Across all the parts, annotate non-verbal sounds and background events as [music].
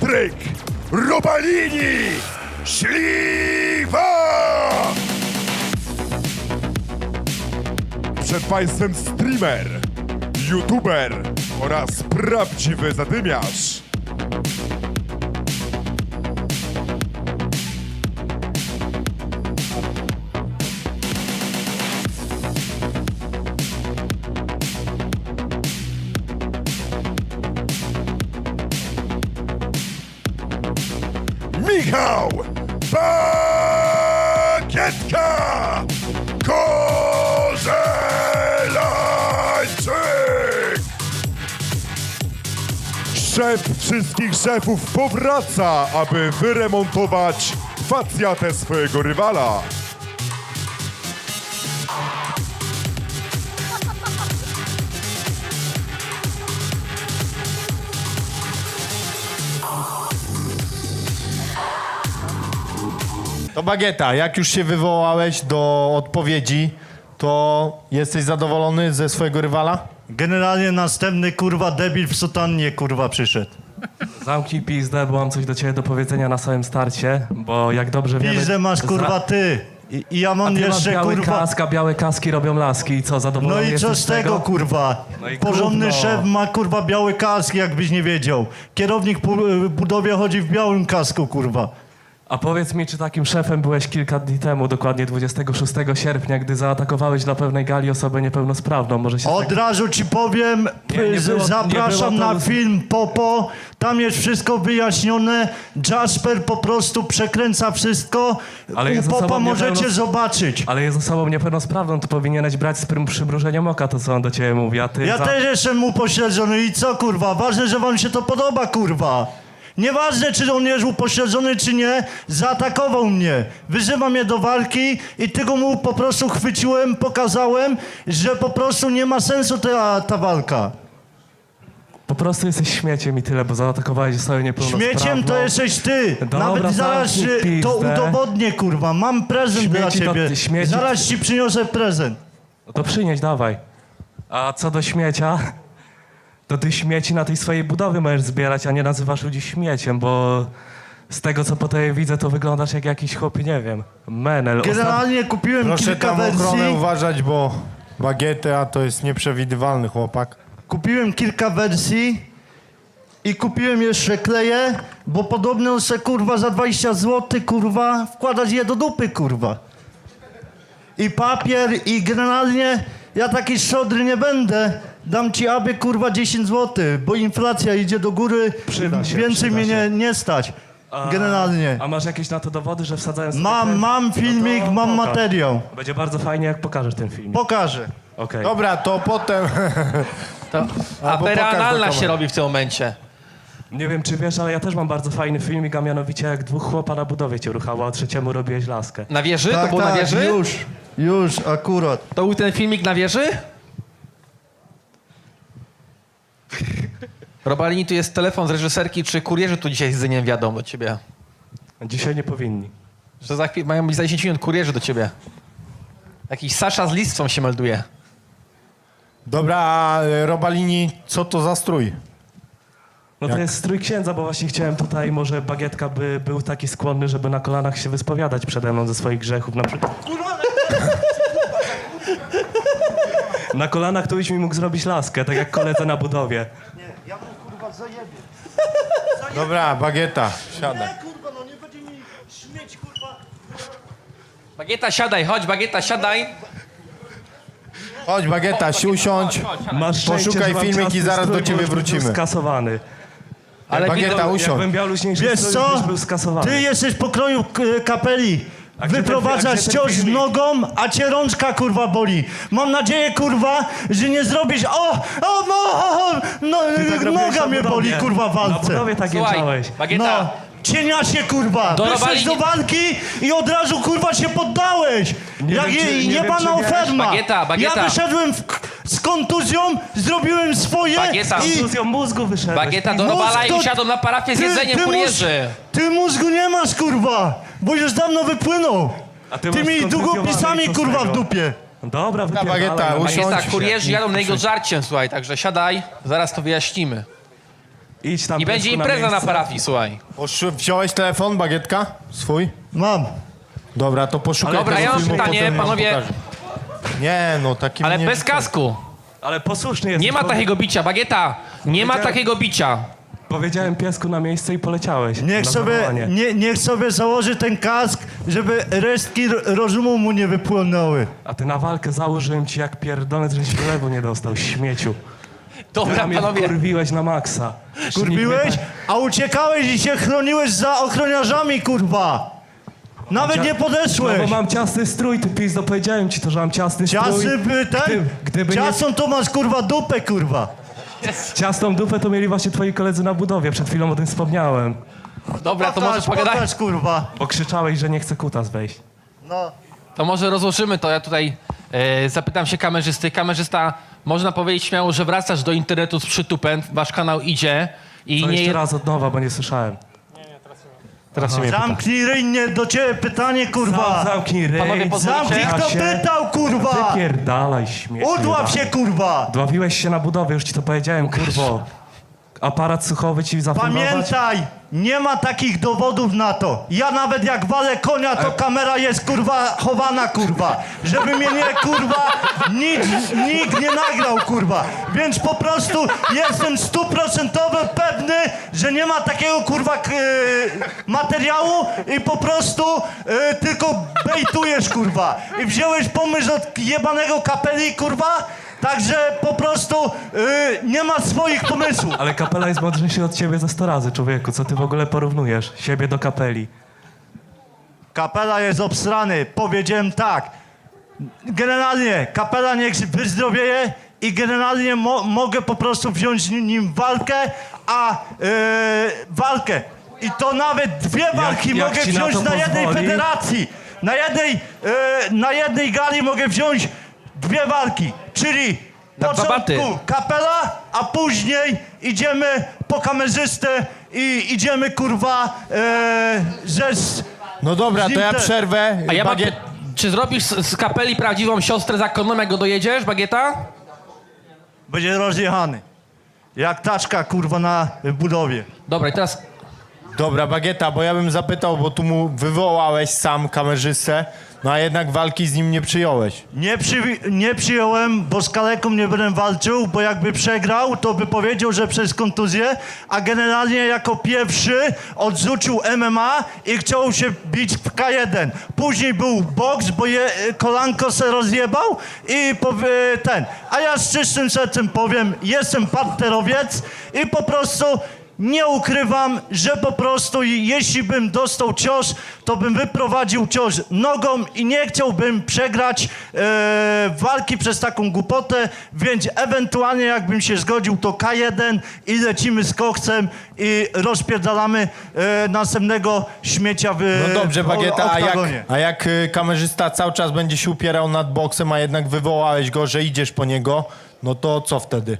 Patryk Robalini Śliwa! Przed Państwem streamer, youtuber oraz prawdziwy zadymiarz. Michał Bagietka Korzelańczyk! Szef wszystkich szefów powraca, aby wyremontować facjatę swojego rywala. To Bagieta, jak już się wywołałeś do odpowiedzi, to jesteś zadowolony ze swojego rywala? Generalnie następny kurwa debil w sutannie kurwa przyszedł. Zamknij pizdę, bo mam coś do ciebie do powiedzenia na samym starcie, bo jak dobrze wiemy... Pizdę masz kurwa ty. I, i ja A mam ty masz jeszcze biały kurwa... kask, a białe kaski robią laski i co, No zadowolony i co jesteś z tego kurwa? No i Porządny gówno. szef ma kurwa biały kask, jakbyś nie wiedział. Kierownik w budowie chodzi w białym kasku kurwa. A powiedz mi, czy takim szefem byłeś kilka dni temu, dokładnie 26 sierpnia, gdy zaatakowałeś na pewnej gali osobę niepełnosprawną? Może się Od razu ci powiem, Nie, nie było- nie zapraszam było na film Popo, tam jest wszystko wyjaśnione. Jasper po prostu przekręca wszystko. Ale U jest Popa osobą możecie niepełnos- zobaczyć. Ale jest osobą niepełnosprawną, to powinieneś brać z prym- przymrużeniem oka to, co on do ciebie mówi, a ty... Ja za... też jestem upośledzony i co kurwa? Ważne, że wam się to podoba kurwa. Nieważne, czy on jest upośledzony, czy nie, zaatakował mnie. Wyzywa mnie do walki i tego mu po prostu chwyciłem, pokazałem, że po prostu nie ma sensu ta, ta walka. Po prostu jesteś śmieciem i tyle, bo zaatakowałeś osobę niepełnosprawną. Śmieciem to jesteś ty. Dobra, Nawet zaraz zamknij y, to pizdę. udowodnię, kurwa. Mam prezent Śmieci dla to- ciebie. śmieci- Zaraz ci przyniosę prezent. No to przynieś, dawaj. A co do śmiecia, to ty śmieci na tej swojej budowie możesz zbierać, a nie nazywasz ludzi śmieciem, bo z tego, co po tobie widzę, to wyglądasz jak jakiś chłop, nie wiem, menel. Generalnie kupiłem Proszę kilka tam ochronę wersji. uważać, bo Bagieta to jest nieprzewidywalny chłopak. Kupiłem kilka wersji i kupiłem jeszcze kleje, bo podobno se kurwa za 20 zł kurwa wkładać je do dupy kurwa. I papier i generalnie ja taki szodry nie będę. Dam ci aby kurwa 10 zł, bo inflacja idzie do góry, Przyda się, więcej przyda mnie się. nie, nie stać. A- Generalnie. A masz jakieś na to dowody, że wsadzałem sobie Mam, ten- mam filmik, No to mam pokaż. materiał. Będzie bardzo fajnie, jak pokażesz ten film. Pokażę. Okej. Dobra, to potem... [laughs] To Albo afera pokaż do analna kamery. się robi w tym momencie. Nie wiem, czy wiesz, ale ja też mam bardzo fajny filmik, a mianowicie jak dwóch chłopa na budowie cię ruchało, a trzeciemu robiłeś laskę. Na wieży? Tak, to było na wieży? już, już, akurat. To był ten filmik na wieży? Robalini, tu jest telefon z reżyserki, czy kurierzy tu dzisiaj z jedzeniem wiadomo do ciebie? Dzisiaj nie powinni. Że za chwilę mają być za 10 minut kurierzy do ciebie. Jakiś Sasza z listwą się melduje. Dobra, a e, Robalini, co to za strój? No to jest strój księdza, bo właśnie chciałem tutaj, może Bagietka by był taki skłonny, żeby na kolanach się wyspowiadać przede mną ze swoich grzechów. Na przykład... [laughs] Na kolanach to byś mi mógł zrobić laskę, tak jak koledze na budowie. Ja mu kurwa zajebie. Dobra, Bagieta, siadaj. Kurwa, no nie będzie mi śmieć kurwa. Bagieta, siadaj, chodź, Bagieta, siadaj. Chodź, Bagieta, usiądź. Masz szczęście, Poszukaj że mam filmik i zaraz strój, do ciebie bo już był wrócimy. skasowany. Ale Bagieta, widzą- usiądź. Jakbym miał luźniejszy Wiesz strój, co? już był skasowany. Ty jesteś pokroju k- kapeli. A gdzie ten- a Wyprowadzasz gdzie ten cios filmik? nogą, a cię rączka kurwa boli. Mam nadzieję kurwa, że nie zrobisz. O, o, no, no Ty tak robiłeś noga na mnie boli kurwa w Na walce. budowie tak Słuchaj, jęczałeś. Bagieta, No, cieniasie kurwa. Do Wyszłeś Robalini- do walki i od razu kurwa się poddałeś. Nie Jak wiem, czy- je, nie wiem, jebana czy oferma. Bagieta, Bagieta. Ja wyszedłem w, z kontuzją, zrobiłem swoje Bagieta. i... Fuzją mózgu wyszedłeś. Bagieta do Robala i usiadł na parafię z jedzeniem ty kurierzy. mózg- Ty mózgu nie masz, kurwa, bo już dawno wypłynął. A ty masz Tymi skontuzjowany, długopisami, co z kurwa, w tego? dupie. Dobra, Bagieta, wypierdalaj. no. usiądź. Bagieta, kurierzy jadą na jego żarciem, słuchaj, także siadaj, zaraz to wyjaśnimy. Idź tam I będzie impreza na miejsce. parafii, słuchaj. Posz- Wziąłeś telefon, bagietka? Swój? Mam. Dobra, to poszukaj Dobra, tego ja mam filmu, pytanie, potem panowie. pokażę. Nie, no taki Ale bez kasku. Ale posłuszny jest. Nie ma takiego bicia, bagieta. Nie ma takiego bicia. Powiedziałem piesku na miejsce i poleciałeś. Niech na sobie, zawołanie. nie, niech sobie założy ten kask, żeby resztki r- rozumu mu nie wypłynęły. A ty na walkę założyłem ci jak pierdolec, żeś wylewu nie dostał, śmieciu. Dobra, mnie panowie. kurwiłeś na maksa. Kurwiłeś, a uciekałeś i się chroniłeś za ochroniarzami, kurwa. Nawet nie No bo podeszłeś. mam ciasny strój, ty pizdo, powiedziałem ci to, że mam ciasny strój. Ciasny by ten, Gdy, gdyby nie ciasną to masz kurwa dupę, kurwa. ciasną dupę, to mieli właśnie twoi koledzy na budowie. Przed chwilą o tym wspomniałem. Dobra, to może pogadaj. kurwa. Bo krzyczałeś, że nie chce kutas wejść. No. To może rozłożymy to. Ja tutaj e, zapytam się kamerzysty. Kamerzysta, można powiedzieć śmiało, że wracasz do internetu z przytupem. Wasz kanał idzie. I To nie jeszcze raz od nowa, bo nie słyszałem. Teraz się mnie pyta. Zamknij do ciebie pytanie, kurwa. Zamknij ryj. Panowie? Zamknij, kto się. pytał, kurwa. Wypierdalaj, śmieci. Udław się, kurwa. Dławiłeś się na budowie, już ci to powiedziałem, kurwo. Aparat słuchowy ci zafilmować? Pamiętaj, nie ma takich dowodów na to. Ja nawet jak walę konia, to kamera jest kurwa chowana, kurwa. Żeby mnie nie kurwa nikt, nikt nie nagrał, kurwa. Więc po prostu jestem stuprocentowo pewny, że nie ma takiego kurwa k- materiału i po prostu e, tylko bejtujesz, kurwa. I wziąłeś pomysł od jebanego kapeli, kurwa. Także po prostu e, nie ma swoich pomysłów. [laughs] Ale kapela jest mądrzejszy od ciebie za 100 razy, człowieku. Co ty w ogóle porównujesz? Siebie do kapeli. Kapela jest obsrany. Powiedziałem tak. Generalnie kapela niech wyzdrowieje i generalnie mo mogę po prostu wziąć z nim walkę, a e, walkę. I to nawet dwie walki jak mogę ci na wziąć to na, jednej pozwoli? federacji. Na jednej, e, na jednej gali mogę wziąć dwie walki. Czyli Na dwa baty. początku kapela, a później idziemy po kamerzystę i idziemy kurwa, e, że z, No dobra, to ja przerwę. A ja mam... Bagiet... Czy zrobisz z, z kapeli prawdziwą siostrę zakonną, jak go dojedziesz, Bagieta? Będzie rozjechany. Jak taczka, kurwa, na budowie. Dobra, i teraz Dobra, Bagieta, bo ja bym zapytał, bo tu mu wywołałeś sam kamerzystę, no a jednak walki z nim nie przyjąłeś. Nie, przy, nie przyjąłem, bo z kaleką nie będę walczył, bo jakby przegrał, to by powiedział, że przez kontuzję, a generalnie jako pierwszy odrzucił MMA i chciał się bić w K1. Później był boks, bo je, kolanko se rozjebał i powie, ten. A ja z czystym sercem powiem, jestem parterowiec i po prostu nie ukrywam, że po prostu jeśli bym dostał cios, to bym wyprowadził cios nogą i nie chciałbym przegrać e, walki przez taką głupotę, więc ewentualnie jakbym się zgodził, to K1 i lecimy z koksem i rozpierdalamy e, następnego śmiecia w No dobrze, Bagieta, a jak, oktagonie. a jak y, kamerzysta cały czas będzie się upierał nad boksem, a jednak wywołałeś go, że idziesz po niego, no to co wtedy?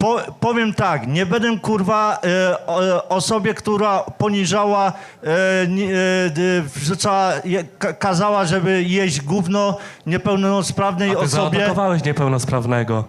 Po, powiem tak, nie będę kurwa e, o, osobie, która poniżała, e, e, wrzucała, je, ka, kazała, żeby jeść gówno niepełnosprawnej A ty osobie. zaatakowałeś niepełnosprawnego.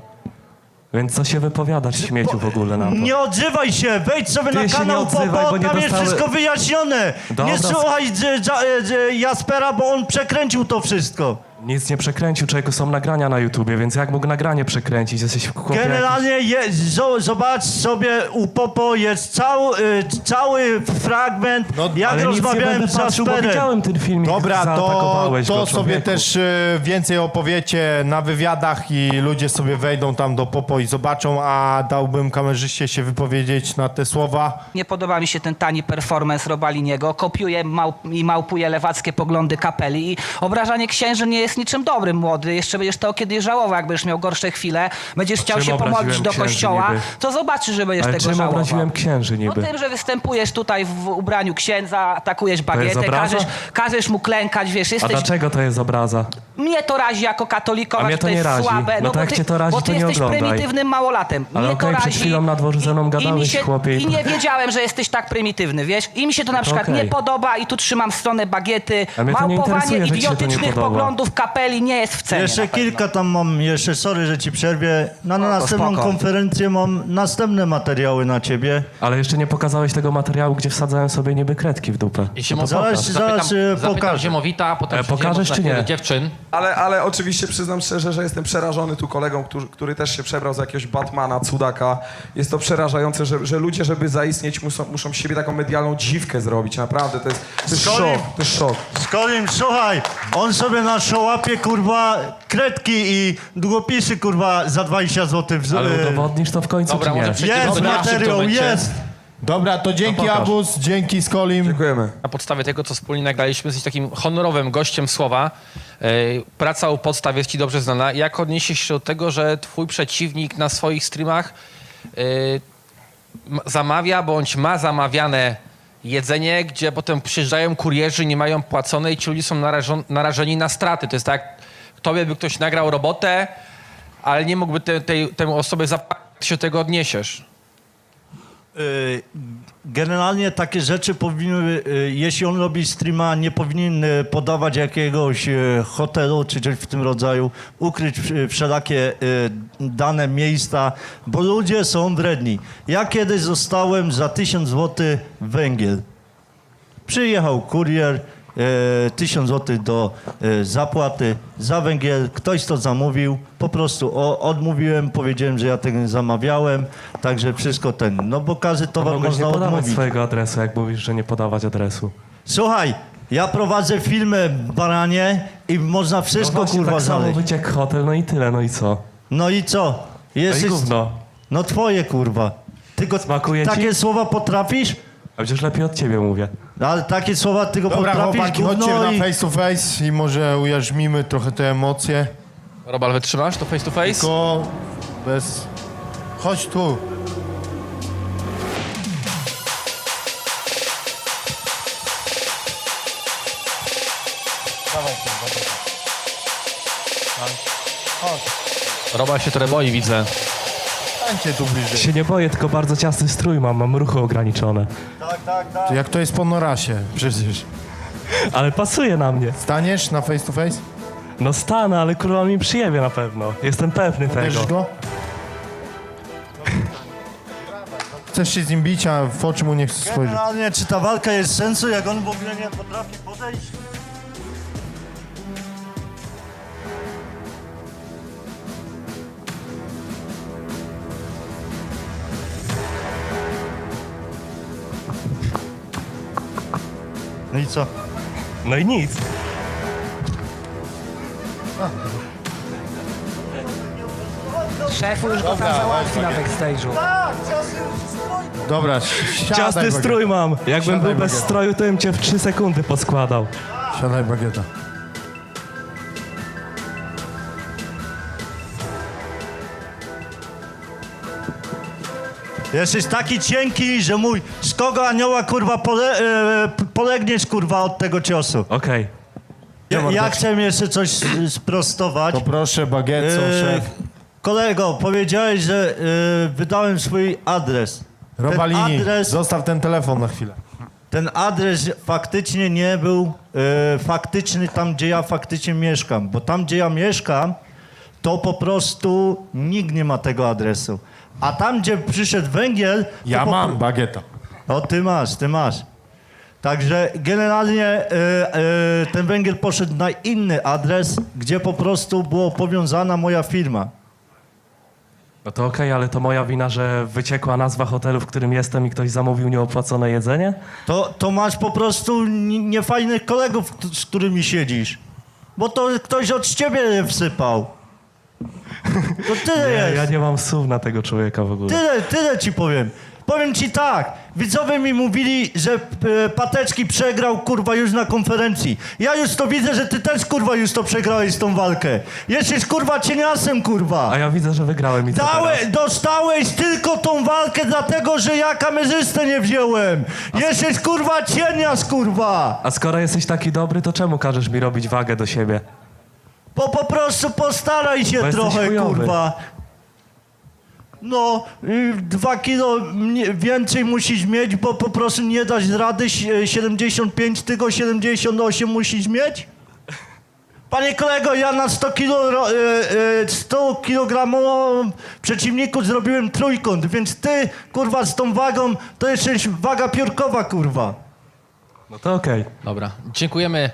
Więc co się wypowiadasz, śmieciu w ogóle na to? Nie odzywaj się, wejdź sobie Ty na się kanał nie odzywaj, Popo, bo nie tam jest dostały- wszystko wyjaśnione. Dobra, Nie słuchaj dż, dż, dż, Jaspera, bo on przekręcił to wszystko. Nic nie przekręcił, człowieku, są nagrania na YouTubie, więc jak mógł nagranie przekręcić? Jesteś w chłopie Generalnie je, zo- zobacz sobie u Popo jest cały, y, cały fragment, No, jak Ale nic nie rozmawiałem będę z patrzył, bo widziałem ten filmik, Dobra, to, zaatakowałeś to go, sobie człowieku. też y, więcej opowiecie na wywiadach i ludzie sobie wejdą tam do Popo i zobaczą, a dałbym kamerzyście się wypowiedzieć na te słowa. Nie podoba mi się ten tani performance Robaliniego. Kopiuje małp i małpuje lewackie poglądy kapeli i obrażanie księży nie jest niczym dobrym, młody. Jeszcze będziesz to kiedyś żałował, jak będziesz miał gorsze chwile. Będziesz chciał się pomodlić do kościoła, niby? to zobaczysz, że będziesz Ale tego czym żałował. obraziłem księży No niby? tym, że występujesz tutaj w ubraniu księdza, atakujesz jest bagietę, każesz, każesz mu klękać, wiesz, A jesteś... dlaczego to jest obraza? Mnie to razi jako katolikowa, A mnie to nie jest razi. słabe. No to jak ty, cię to razi, bo ty to nie jesteś oglądaj. prymitywnym małolatem. Ale mnie okej, to przed razi. chwilą na dworze ze mną i- i gadałeś, się, chłopie, i to- nie wiedziałem, że jesteś tak prymitywny, wiesz? I mi się to na przykład okej. nie podoba i tu trzymam stronę bagiety, A to małpowanie to idiotycznych poglądów kapeli nie jest w cenie. Jeszcze na pewno. kilka tam mam, jeszcze sorry, że ci przerwię. Na, na No to następną spoko. konferencję mam następne materiały na ciebie. Ale jeszcze nie pokazałeś tego materiału, gdzie wsadzałem sobie niby kredki w dupę. No to można, zaraz- zapytam, zaraz, e, zapytam pokażę. Ziemowita, potem E, pokażesz czy nie? dziewczyn. Ale, ale oczywiście przyznam szczerze, że jestem przerażony tu kolegą, który, który też się przebrał za jakiegoś Batmana, cudaka. Jest to przerażające, że, że ludzie, żeby zaistnieć, muszą, muszą z siebie taką medialną dziwkę zrobić. Naprawdę, to jest, to jest Skolim. szok. To jest szok. Skolim, słuchaj, on sobie na szałapie, kurwa, kredki i długopisy, kurwa, za 20 zł. W, Ale udowodnisz to w końcu, Dobra, czy nie? może Jest materiał, jest. Dobra, to dzięki pokaż. Abus, dzięki Skolim. Dziękujemy. Na podstawie tego, co wspólnie nagraliśmy, jesteś takim honorowym gościem słowa. E, Praca u podstaw jest ci dobrze znana. Jak odniesiesz się do tego, że twój przeciwnik na swoich streamach e, zamawia bądź ma zamawiane jedzenie, gdzie potem przyjeżdżają kurierzy, nie mają płacone i ci ludzie są narażon- narażeni na straty. To jest tak, tobie by ktoś nagrał robotę, ale nie mógłby te, tej, temu osobie zapłacić. Jak się tego odniesiesz? Y, Generalnie takie rzeczy powinny, y, jeśli on robi streama, nie powinien y, podawać jakiegoś hotelu czy coś w tym rodzaju, ukryć wszelakie dane miejsca, bo ludzie są wredni. Ja kiedyś zostałem za 1000 zł węgiel. Przyjechał kurier, 1000 zł do e, zapłaty za węgiel. Ktoś to zamówił, po prostu odmówiłem, powiedziałem, że ja tego nie zamawiałem, także wszystko ten. No bo każdy towar nie można podawać odmówić. swojego adresu, jak mówisz, że nie podawać adresu. Słuchaj, ja prowadzę filmy Baranie i można wszystko no właśnie, kurwa tak samo znaleźć. wyciek hotel, no i tyle, no i co? No i co? No i Jesteś... gówno. No twoje kurwa. Tylko Smakuje ci? takie słowa potrafisz? A przecież lepiej od ciebie mówię. Ale takie słowa tylko Dobra, potrafisz, chłopaki, gówno chodźcie i... na face to face i może ujarzmimy trochę te emocje. Robal, wytrzymasz to face to face? Tylko bez... Chodź tu. Robal się trochę boi, widzę. Stańcie tu bliżej. Się nie boję, tylko bardzo ciasny strój mam, mam ruchy ograniczone. To Jak to jest po Norasie przecież. Ale pasuje na mnie. Staniesz na face to face? No stanę, ale kurwa mi przyjebie na pewno. Jestem pewny tego. Go? Chcesz się z nim bić, a w oczy mu nie chcesz spojrzeć. Generalnie, czy ta walka jest sensu, jak on w ogóle nie potrafi podejść? No i co? No i nic. Szefu już go tam załatwi na backstage'u. Dobra, si- siadaj Ciasny bagieta. strój mam. Jakbym Siadaj, był bez bagieta. stroju, to bym cię w 3 sekundy poskładał. Siadaj bagieta. Jesteś taki cienki, że mój, z kogo anioła kurwa pole, e, polegniesz kurwa od tego ciosu. Okej. Ja, ja chcę jeszcze coś s- sprostować. To proszę, bagietco, E, szef. kolego, powiedziałeś, że e, wydałem swój adres. Robalini, ten adres, zostaw ten telefon na chwilę. ten adres faktycznie nie był e, faktyczny tam, gdzie ja faktycznie mieszkam. Bo tam, gdzie ja mieszkam, to po prostu nikt nie ma tego adresu. A tam, gdzie przyszedł węgiel... Ja po, mam bagieta. O, ty masz, ty masz. Także generalnie e, e, ten węgiel poszedł na inny adres, gdzie po prostu była powiązana moja firma. No to okej, ale to moja wina, że wyciekła nazwa hotelu, w którym jestem i ktoś zamówił nieopłacone jedzenie? To, to masz po prostu ni- niefajnych kolegów, z którymi siedzisz. Bo to ktoś od ciebie wsypał. To tyle Nie, jest. ja nie mam słów na tego człowieka w ogóle. Tyle, tyle ci powiem. Powiem ci tak, widzowie mi mówili, że e, Pateczki przegrał, kurwa, już na konferencji. Ja już to widzę, że ty też, kurwa, już to przegrałeś tą walkę. Jesteś, kurwa, cieniasem, kurwa. A ja widzę, że wygrałem i co Dałe, teraz? dostałeś tylko tą walkę dlatego, że ja kamerzystę nie wziąłem. Jesteś, kurwa, cienias, kurwa. A skoro jesteś taki dobry, to czemu każesz mi robić wagę do siebie? Bo po prostu postaraj się jesteś trochę, chujowy. kurwa. No, y, dwa kilo mnie- więcej musisz mieć, bo po prostu nie dać rady si- 75, tylko 78 musisz mieć? Panie kolego, ja na 100 kilo, ro- y, y, 100 kilogramową przeciwniku zrobiłem trójkąt, więc ty, kurwa, z tą wagą, to jesteś waga piórkowa, kurwa. No to okej. Dobra, dziękujemy